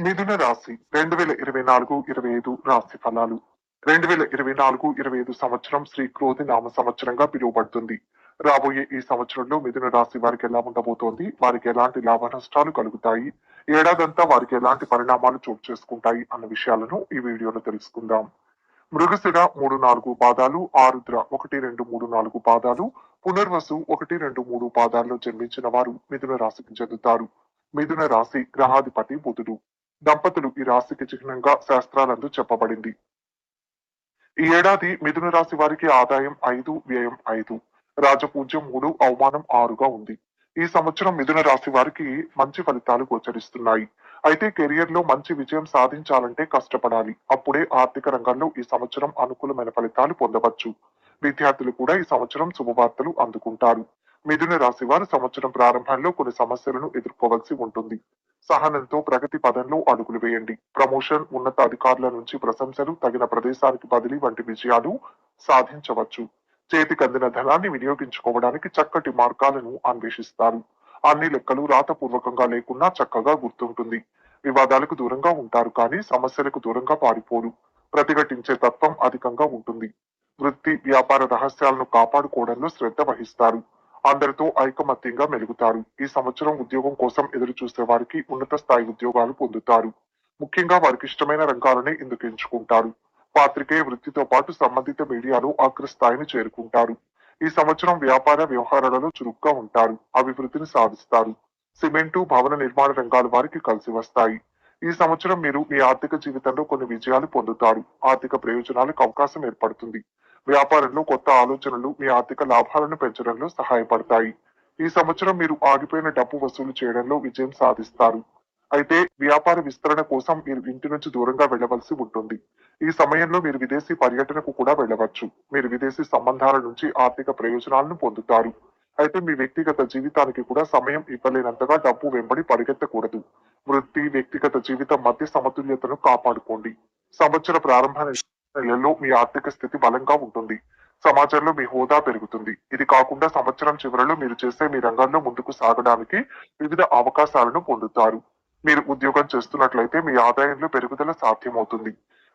మిథున రాశి రెండు వేల ఇరవై నాలుగు ఇరవై ఐదు రాశి ఫలాలు. రెండు వేల ఇరవై నాలుగు ఇరవై ఐదు సంవత్సరం శ్రీ క్రోధి నామ సంవత్సరంగా పిలువబడుతుంది. రాబోయే ఈ సంవత్సరంలో మిథున రాశి వారికి ఎలా ఉండబోతోంది? వారికి ఎలాంటి లాభ నష్టాలు కలుగుతాయి? ఏడాదంతా వారికి ఎలాంటి పరిణామాలు చోటు చేసుకుంటాయి? అన్న విషయాలను ఈ వీడియోలో తెలుసుకుందాం. మృగశిర మూడు నాలుగు పాదాలు ఆరుద్ర ఒకటి రెండు మూడు నాలుగు పాదాలు పునర్వసు ఒకటి రెండు మూడు పాదాల్లో జన్మించిన వారు మిథున రాశికి చెందుతారు. మిథున రాశి గ్రహాధిపతి బుధుడు. దంపతులు ఈ రాశికి చిహ్నంగా శాస్త్రాలందు చెప్పబడింది. ఈ ఏడాది మిథున రాశి వారికి ఆదాయం ఐదు వ్యయం ఐదు రాజపూజ్యం మూడు అవమానం ఆరుగా ఉంది. ఈ సంవత్సరం మిథున రాశి వారికి మంచి ఫలితాలు గోచరిస్తున్నాయి. అయితే కెరియర్లో మంచి విజయం సాధించాలంటే కష్టపడాలి. అప్పుడే ఆర్థిక రంగంలో ఈ సంవత్సరం అనుకూలమైన ఫలితాలు పొందవచ్చు. విద్యార్థులు కూడా ఈ సంవత్సరం శుభవార్తలు అందుకుంటారు. మిథున రాశి వారు సంవత్సరం ప్రారంభంలో కొన్ని సమస్యలను ఎదుర్కోవలసి ఉంటుంది. సహనంతో ప్రగతి పదంలో అడుగులు వేయండి. ప్రమోషన్ ఉన్నత అధికారుల నుంచి ప్రశంసలు తగిన ప్రదేశానికి బదిలీ వంటి విజయాలు సాధించవచ్చు. చేతికి అందిన ధనాన్ని వినియోగించుకోవడానికి చక్కటి మార్గాలను అన్వేషిస్తారు. అన్ని లెక్కలు రాతపూర్వకంగా లేకున్నా చక్కగా గుర్తుంటుంది. వివాదాలకు దూరంగా ఉంటారు కానీ సమస్యలకు దూరంగా పారిపోరు. ప్రతిఘటించే తత్వం అధికంగా ఉంటుంది. వృత్తి వ్యాపార రహస్యాలను కాపాడుకోవడంలో శ్రద్ధ వహిస్తారు. అందరితో ఐకమత్యంగా మెలుగుతారు. ఈ సంవత్సరం ఉద్యోగం కోసం ఎదురు చూసే వారికి ఉన్నత స్థాయి ఉద్యోగాలు పొందుతారు. ముఖ్యంగా వారికి ఇష్టమైన రంగాలనే ఇందుకు ఎంచుకుంటారు పాత్రికేయ వృత్తితో పాటు సంబంధిత మీడియాలో అగ్రస్థాయిని చేరుకుంటారు. ఈ సంవత్సరం వ్యాపార వ్యవహారాలలో చురుగ్గా ఉంటారు అభివృద్ధిని సాధిస్తారు. సిమెంటు భవన నిర్మాణ రంగాల వారికి కలిసి వస్తాయి. ఈ సంవత్సరం మీరు మీ ఆర్థిక జీవితంలో కొన్ని విజయాలు పొందుతారు. ఆర్థిక ప్రయోజనాలకు అవకాశం ఏర్పడుతుంది. వ్యాపారంలో కొత్త ఆలోచనలు మీ ఆర్థిక లాభాలను పెంచడంలో సహాయపడతాయి. ఈ సంవత్సరం మీరు ఆగిపోయిన డబ్బు వసూలు చేయడంలో విజయం సాధిస్తారు. అయితే వ్యాపార విస్తరణ కోసం మీరు ఇంటి నుంచి దూరంగా వెళ్ళవలసి ఉంటుంది. ఈ సమయంలో మీరు విదేశీ పర్యటనకు కూడా వెళ్ళవచ్చు. మీరు విదేశీ సంబంధాల నుంచి ఆర్థిక ప్రయోజనాలను పొందుతారు. అయితే మీ వ్యక్తిగత జీవితానికి కూడా సమయం ఇవ్వలేనంతగా డబ్బు వెంబడి పరిగెత్తకూడదు. వృత్తి వ్యక్తిగత జీవితం మధ్య సమతుల్యతను కాపాడుకోండి. సంవత్సర ప్రారంభ నెలల్లో మీ ఆర్థిక స్థితి బలంగా ఉంటుంది. సమాజంలో మీ హోదా పెరుగుతుంది. ఇది కాకుండా సంవత్సరం చివరిలో మీరు చేసే మీ రంగంలో ముందుకు సాగడానికి వివిధ అవకాశాలను పొందుతారు. మీరు ఉద్యోగం చేస్తున్నట్లయితే మీ ఆదాయంలో పెరుగుదల సాధ్యమవుతుంది.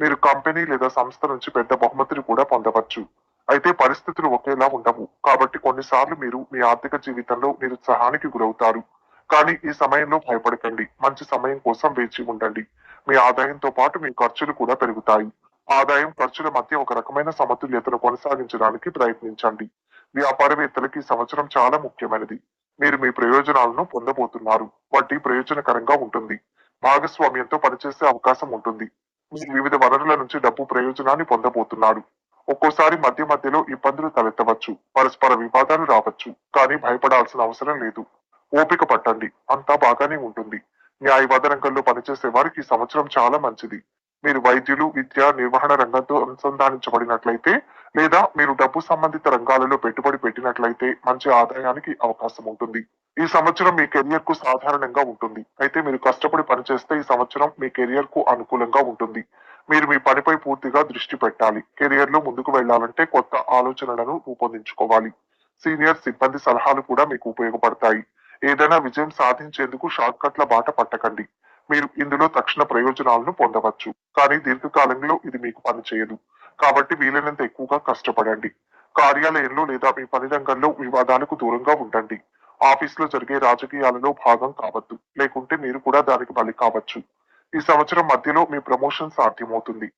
మీరు కంపెనీ లేదా సంస్థ నుంచి పెద్ద బహుమతిని కూడా పొందవచ్చు. అయితే పరిస్థితులు ఒకేలా ఉండవు. కాబట్టి కొన్నిసార్లు మీరు మీ ఆర్థిక జీవితంలో నిరుత్సాహానికి గురవుతారు. కానీ ఈ సమయంలో భయపడకండి. మంచి సమయం కోసం వేచి ఉండండి. మీ ఆదాయంతో పాటు మీ ఖర్చులు కూడా పెరుగుతాయి. ఆదాయం ఖర్చుల మధ్య ఒక రకమైన సమతుల్యతను కొనసాగించడానికి ప్రయత్నించండి. వ్యాపారవేత్తలకి ఈ సంవత్సరం చాలా ముఖ్యమైనది. మీరు మీ ప్రయోజనాలను పొందబోతున్నారు. వడ్డీ ప్రయోజనకరంగా ఉంటుంది. భాగస్వామ్యంతో పనిచేసే అవకాశం ఉంటుంది. మీరు వివిధ వనరుల నుంచి డబ్బు ప్రయోజనాన్ని పొందబోతున్నారు. ఒక్కోసారి మధ్య మధ్యలో ఇబ్బందులు తలెత్తవచ్చు. పరస్పర వివాదాలు రావచ్చు. కానీ భయపడాల్సిన అవసరం లేదు. ఓపిక పట్టండి. అంతా బాగానే ఉంటుంది. న్యాయవాద రంగంలో పనిచేసే వారికి ఈ సంవత్సరం చాలా మంచిది. మీరు వైద్యులు విద్య నిర్వహణ రంగంతో అనుసంధానించబడినట్లయితే లేదా మీరు డబ్బు సంబంధిత రంగాలలో పెట్టుబడి పెట్టినట్లయితే మంచి ఆదాయానికి అవకాశం ఉంటుంది. ఈ సంవత్సరం మీ కెరియర్కు సాధారణంగా ఉంటుంది. అయితే మీరు కష్టపడి పనిచేస్తే ఈ సంవత్సరం మీ కెరియర్కు అనుకూలంగా ఉంటుంది. మీరు మీ పనిపై పూర్తిగా దృష్టి పెట్టాలి. కెరియర్లో ముందుకు వెళ్ళాలంటే కొత్త ఆలోచనలను రూపొందించుకోవాలి. సీనియర్ సిబ్బంది సలహాలు కూడా మీకు ఉపయోగపడతాయి. ఏదైనా విజయం సాధించేందుకు షార్ట్ కట్ల బాట పట్టకండి. మీరు ఇందులో తక్షణ ప్రయోజనాలను పొందవచ్చు. కానీ దీర్ఘకాలంలో ఇది మీకు పనిచేయదు. కాబట్టి వీలైనంత ఎక్కువగా కష్టపడండి. కార్యాలయంలో లేదా మీ పని రంగంలో వివాదాలకు దూరంగా ఉండండి. ఆఫీసులో జరిగే రాజకీయాలలో భాగం కావద్దు. లేకుంటే మీరు కూడా దానికి బలి కావచ్చు. ఈ సంవత్సరం మధ్యలో మీ ప్రమోషన్ సాధ్యమవుతుంది.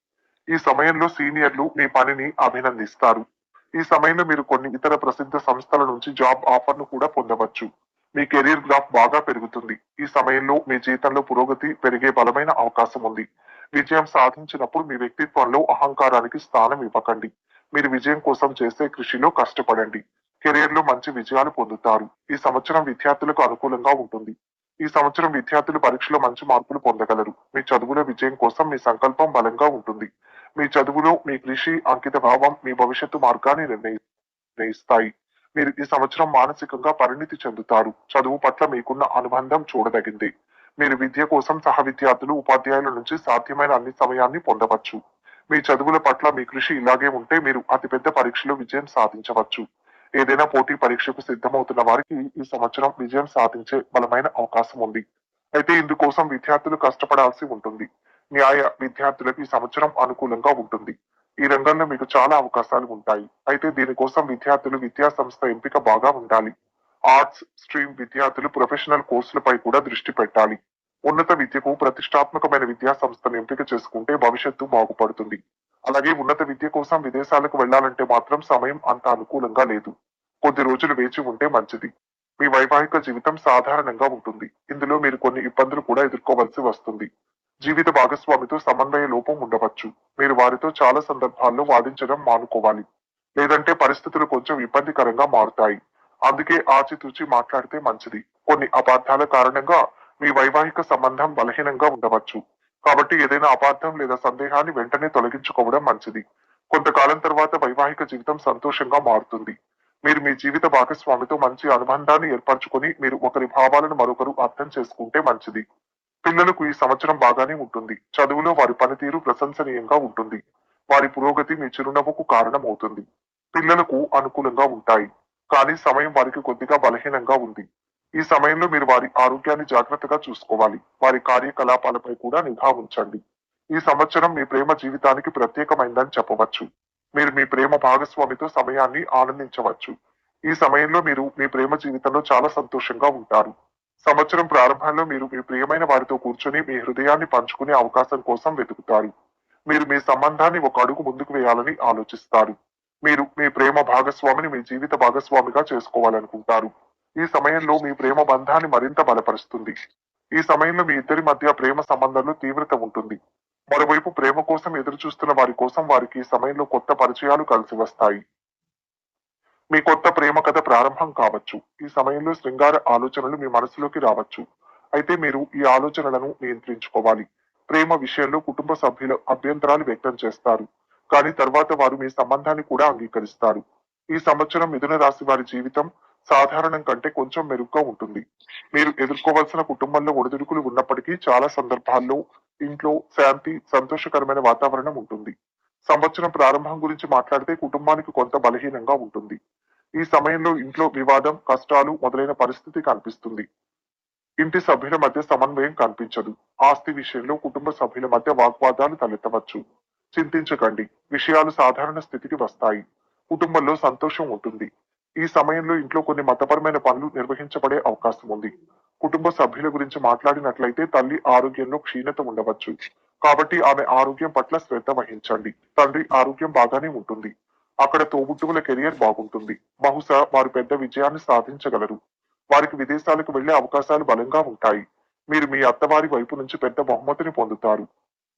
ఈ సమయంలో సీనియర్లు మీ పనిని అభినందిస్తారు. ఈ సమయంలో మీరు కొన్ని ఇతర ప్రసిద్ధ సంస్థల నుంచి జాబ్ ఆఫర్ను కూడా పొందవచ్చు. మీ కెరీర్ గ్రాఫ్ బాగా పెరుగుతుంది. ఈ సమయంలో మీ జీతంలో పురోగతి పెరిగే బలమైన అవకాశం ఉంది. విజయం సాధించినప్పుడు మీ వ్యక్తిత్వంలో అహంకారానికి స్థానం ఇవ్వకండి. మీరు విజయం కోసం చేసే కృషిలో కష్టపడండి. కెరీర్లో మంచి విజయాలు పొందుతారు. ఈ సంవత్సరం విద్యార్థులకు అనుకూలంగా ఉంటుంది. ఈ సంవత్సరం విద్యార్థులు పరీక్షలో మంచి మార్కులు పొందగలరు. మీ చదువుల విజయం కోసం మీ సంకల్పం బలంగా ఉంటుంది. మీ చదువులో మీ కృషి అంకిత భావం మీ భవిష్యత్తు మార్గాన్ని నిర్ణయి నిర్ణయిస్తాయి. మీరు ఈ సంవత్సరం మానసికంగా పరిణితి చెందుతారు. చదువు పట్ల మీకున్న అనుబంధం చూడదగింది. మీరు విద్య కోసం సహ విద్యార్థులు ఉపాధ్యాయుల నుంచి సాధ్యమైన అన్ని సమయాన్ని పొందవచ్చు. మీ చదువుల పట్ల మీ కృషి ఇలాగే ఉంటే మీరు అతిపెద్ద పరీక్షలో విజయం సాధించవచ్చు. ఏదైనా పోటీ పరీక్షకు సిద్ధమవుతున్న వారికి ఈ సంవత్సరం విజయం సాధించే బలమైన అవకాశం ఉంది. అయితే ఇందుకోసం విద్యార్థులు కష్టపడాల్సి ఉంటుంది. న్యాయ విద్యార్థులకు ఈ సంవత్సరం అనుకూలంగా ఉంటుంది. ఈ రంగంలో మీకు చాలా అవకాశాలు ఉంటాయి. అయితే దీనికోసం విద్యార్థులు విద్యా సంస్థ ఎంపిక బాగా ఉండాలి. ఆర్ట్స్ స్ట్రీమ్ విద్యార్థులు ప్రొఫెషనల్ కోర్సులపై కూడా దృష్టి పెట్టాలి. ఉన్నత విద్యకు ప్రతిష్టాత్మకమైన విద్యా సంస్థను ఎంపిక చేసుకుంటే భవిష్యత్తు బాగుపడుతుంది. అలాగే ఉన్నత విద్య కోసం విదేశాలకు వెళ్ళాలంటే మాత్రం సమయం అంత అనుకూలంగా లేదు. కొద్ది రోజులు వేచి ఉంటే మంచిది. మీ వైవాహిక జీవితం సాధారణంగా ఉంటుంది. ఇందులో మీరు కొన్ని ఇబ్బందులు కూడా ఎదుర్కోవలసి వస్తుంది. జీవిత భాగస్వామితో సమన్వయ లోపం ఉండవచ్చు. మీరు వారితో చాలా సందర్భాల్లో వాదించడం మానుకోవాలి. లేదంటే పరిస్థితులు కొంచెం ఇబ్బందికరంగా మారుతాయి. అందుకే ఆచితూచి మాట్లాడితే మంచిది. కొన్ని అపార్థాల కారణంగా మీ వైవాహిక సంబంధం బలహీనంగా ఉండవచ్చు. కాబట్టి ఏదైనా అపార్థం లేదా సందేహాన్ని వెంటనే తొలగించుకోవడం మంచిది. కొంతకాలం తర్వాత వైవాహిక జీవితం సంతోషంగా మారుతుంది. మీరు మీ జీవిత భాగస్వామితో మంచి అనుబంధాన్ని ఏర్పరచుకొని మీరు ఒకరి భావాలను మరొకరు అర్థం చేసుకుంటే మంచిది. పిల్లలకు ఈ సంవత్సరం బాగానే ఉంటుంది. చదువులో వారి పనితీరు ప్రశంసనీయంగా ఉంటుంది. వారి పురోగతి మీ చిరునవ్వుకు కారణం అవుతుంది పిల్లలకు అనుకూలంగా ఉంటాయి. కానీ సమయం వారికి కొద్దిగా బలహీనంగా ఉంది. ఈ సమయంలో మీరు వారి ఆరోగ్యాన్ని జాగ్రత్తగా చూసుకోవాలి. వారి కార్యకలాపాలపై కూడా నిఘా ఉంచండి. ఈ సంవత్సరం మీ ప్రేమ జీవితానికి ప్రత్యేకమైందని చెప్పవచ్చు. మీరు మీ ప్రేమ భాగస్వామితో సమయాన్ని ఆనందించవచ్చు. ఈ సమయంలో మీరు మీ ప్రేమ జీవితంలో చాలా సంతోషంగా ఉంటారు. సంవత్సరం ప్రారంభంలో మీరు మీ ప్రియమైన వారితో కూర్చొని మీ హృదయాన్ని పంచుకునే అవకాశం కోసం వెతుకుతారు. మీరు మీ సంబంధాన్ని ఒక అడుగు ముందుకు వేయాలని ఆలోచిస్తారు. మీరు మీ ప్రేమ భాగస్వామిని మీ జీవిత భాగస్వామిగా చేసుకోవాలనుకుంటారు. ఈ సమయంలో మీ ప్రేమ బంధాన్ని మరింత బలపరుస్తుంది. ఈ సమయంలో మీ ఇద్దరి మధ్య ప్రేమ సంబంధంలో తీవ్రత ఉంటుంది. మరోవైపు ప్రేమ కోసం ఎదురు చూస్తున్న వారి కోసం వారికి ఈ సమయంలో కొత్త పరిచయాలు కలిసి వస్తాయి. మీ కొత్త ప్రేమ కథ ప్రారంభం కావచ్చు. ఈ సమయంలో శృంగార ఆలోచనలు మీ మనసులోకి రావచ్చు. అయితే మీరు ఈ ఆలోచనలను నియంత్రించుకోవాలి. ప్రేమ విషయంలో కుటుంబ సభ్యుల అభ్యంతరాలు వ్యక్తం చేస్తారు. కానీ తర్వాత వారు మీ సంబంధాన్ని కూడా అంగీకరిస్తారు. ఈ సంవత్సరం మిథున రాశి వారి జీవితం సాధారణం కంటే కొంచెం మెరుగ్గా ఉంటుంది. మీరు ఎదుర్కోవాల్సిన కుటుంబంలో ఒడిదుడుకులు ఉన్నప్పటికీ చాలా సందర్భాల్లో ఇంట్లో శాంతి సంతోషకరమైన వాతావరణం ఉంటుంది. సంవత్సరం ప్రారంభం గురించి మాట్లాడితే కుటుంబానికి కొంత బలహీనంగా ఉంటుంది. ఈ సమయంలో ఇంట్లో వివాదం కష్టాలు మొదలైన పరిస్థితి కనిపిస్తుంది. ఇంటి సభ్యుల మధ్య సమన్వయం కనిపించదు. ఆస్తి విషయంలో కుటుంబ సభ్యుల మధ్య వాగ్వాదాలు తలెత్తవచ్చు. చింతించకండి. విషయాలు సాధారణ స్థితికి వస్తాయి. కుటుంబంలో సంతోషం ఉంటుంది. ఈ సమయంలో ఇంట్లో కొన్ని మతపరమైన పనులు నిర్వహించబడే అవకాశం ఉంది. కుటుంబ సభ్యుల గురించి మాట్లాడినట్లయితే తల్లి ఆరోగ్యంలో క్షీణత ఉండవచ్చు. కాబట్టి ఆమె ఆరోగ్యం పట్ల శ్రద్ధ వహించండి. తండ్రి ఆరోగ్యం బాగానే ఉంటుంది. అక్కడ తోబుట్టువుల కెరియర్ బాగుంటుంది. బహుశా వారు పెద్ద విజయాన్ని సాధించగలరు. వారికి విదేశాలకు వెళ్ళే అవకాశాలు బలంగా ఉంటాయి. మీరు మీ అత్తవారి వైపు నుంచి పెద్ద బహుమతిని పొందుతారు.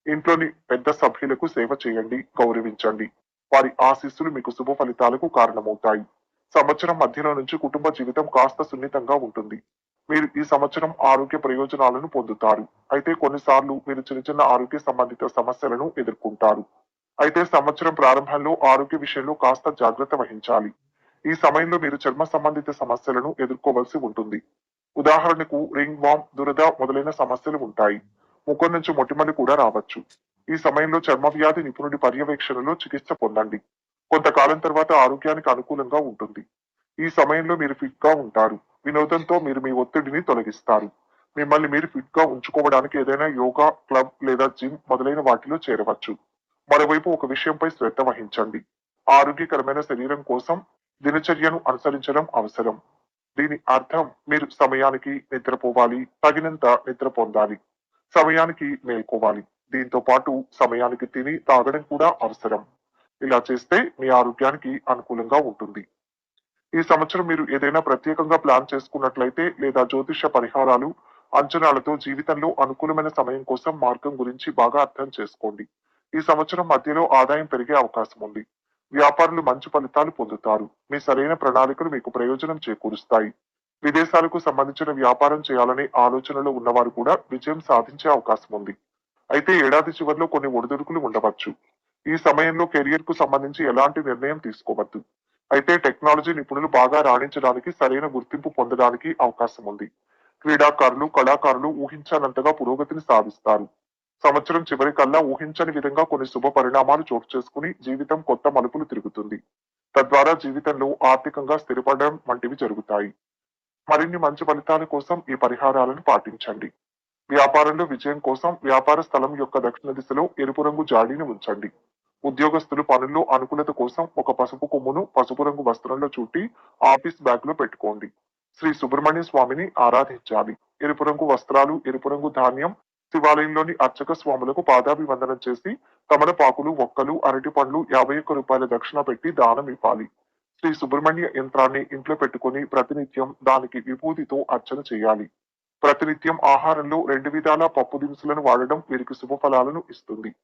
ఇంట్లోని పెద్ద సభ్యులకు సేవ చేయండి గౌరవించండి. వారి ఆశీస్సులు మీకు శుభ ఫలితాలకు కారణమవుతాయి. సంవత్సరం మధ్యలో నుంచి కుటుంబ జీవితం కాస్త సున్నితంగా ఉంటుంది. మీరు ఈ సంవత్సరం ఆరోగ్య ప్రయోజనాలను పొందుతారు. అయితే కొన్నిసార్లు మీరు చిన్న చిన్న ఆరోగ్య సంబంధిత సమస్యలను ఎదుర్కొంటారు. అయితే సంవత్సరం ప్రారంభంలో ఆరోగ్య విషయంలో కాస్త జాగ్రత్త వహించాలి. ఈ సమయంలో మీరు చర్మ సంబంధిత సమస్యలను ఎదుర్కోవలసి ఉంటుంది. ఉదాహరణకు రింగ్ వామ్ దురద మొదలైన సమస్యలు ఉంటాయి. ముఖం నుంచి మొటిమలు కూడా రావచ్చు. ఈ సమయంలో చర్మ వ్యాధి నిపుణుడి పర్యవేక్షణలో చికిత్స పొందండి. కొంతకాలం తర్వాత ఆరోగ్యానికి అనుకూలంగా ఉంటుంది. ఈ సమయంలో మీరు ఫిట్గా ఉంటారు. వినోదంతో మీరు మీ ఒత్తిడిని తొలగిస్తారు. మిమ్మల్ని మీరు ఫిట్గా ఉంచుకోవడానికి ఏదైనా యోగా క్లబ్ లేదా జిమ్ మొదలైన వాటిలో చేరవచ్చు. మరోవైపు ఒక విషయంపై శ్రద్ధ వహించండి. ఆరోగ్యకరమైన శరీరం కోసం దినచర్యను అనుసరించడం అవసరం. దీని అర్థం మీరు సమయానికి నిద్రపోవాలి తగినంత నిద్ర పొందాలి సమయానికి మేల్కోవాలి. దీంతో పాటు సమయానికి తిని తాగడం కూడా అవసరం. ఇలా చేస్తే మీ ఆరోగ్యానికి అనుకూలంగా ఉంటుంది. ఈ సంవత్సరం మీరు ఏదైనా ప్రత్యేకంగా ప్లాన్ చేసుకున్నట్లయితే లేదా జ్యోతిష పరిహారాలు అంచనాలతో జీవితంలో అనుకూలమైన సమయం కోసం మార్గం గురించి బాగా అర్థం చేసుకోండి. ఈ సంవత్సరం మధ్యలో ఆదాయం పెరిగే అవకాశం ఉంది. వ్యాపారులు మంచి ఫలితాలు పొందుతారు. మీ సరైన ప్రణాళికలు మీకు ప్రయోజనం చేకూరుస్తాయి. విదేశాలకు సంబంధించిన వ్యాపారం చేయాలనే ఆలోచనలో ఉన్నవారు కూడా విజయం సాధించే అవకాశం ఉంది. అయితే ఏడాది చివరిలో కొన్ని ఒడిదుడుకులు ఉండవచ్చు. ఈ సమయంలో కెరియర్కు సంబంధించి ఎలాంటి నిర్ణయం తీసుకోవద్దు. అయితే టెక్నాలజీ నిపుణులు బాగా రాణించడానికి సరైన గుర్తింపు పొందడానికి అవకాశం ఉంది. క్రీడాకారులు కళాకారులు ఊహించనంతగా పురోగతిని సాధిస్తారు. సంవత్సరం చివరి కల్లా ఊహించని విధంగా కొన్ని శుభ పరిణామాలు చోటు చేసుకుని జీవితం కొత్త మలుపులు తిరుగుతుంది. తద్వారా జీవితంలో ఆర్థికంగా స్థిరపడడం వంటివి జరుగుతాయి. మరిన్ని మంచి ఫలితాల కోసం ఈ పరిహారాలను పాటించండి. వ్యాపారంలో విజయం కోసం వ్యాపార స్థలం యొక్క దక్షిణ దిశలో ఎరుపు రంగు జాడీని ఉంచండి. ఉద్యోగస్తులు పనుల్లో అనుకూలత కోసం ఒక పసుపు కొమ్మును పసుపు రంగు వస్త్రంలో చుట్టి ఆఫీస్ బ్యాగ్లో పెట్టుకోండి. శ్రీ సుబ్రహ్మణ్య స్వామిని ఆరాధించాలి. ఎరుపు రంగు వస్త్రాలు ఎరుపు రంగు ధాన్యం శివాలయంలోని అర్చక స్వాములకు పాదాభివందనం చేసి తమలపాకులు ఒక్కలు అరటి పండ్లు యాభై ఒక్క రూపాయల దక్షిణ పెట్టి దానం ఇవ్వాలి. శ్రీ సుబ్రహ్మణ్య యంత్రాన్ని ఇంట్లో పెట్టుకుని ప్రతినిత్యం దానికి విభూతితో అర్చన చేయాలి. ప్రతినిత్యం ఆహారంలో రెండు విధాల పప్పు దినుసులను వాడడం వీరికి శుభ ఫలాలను ఇస్తుంది.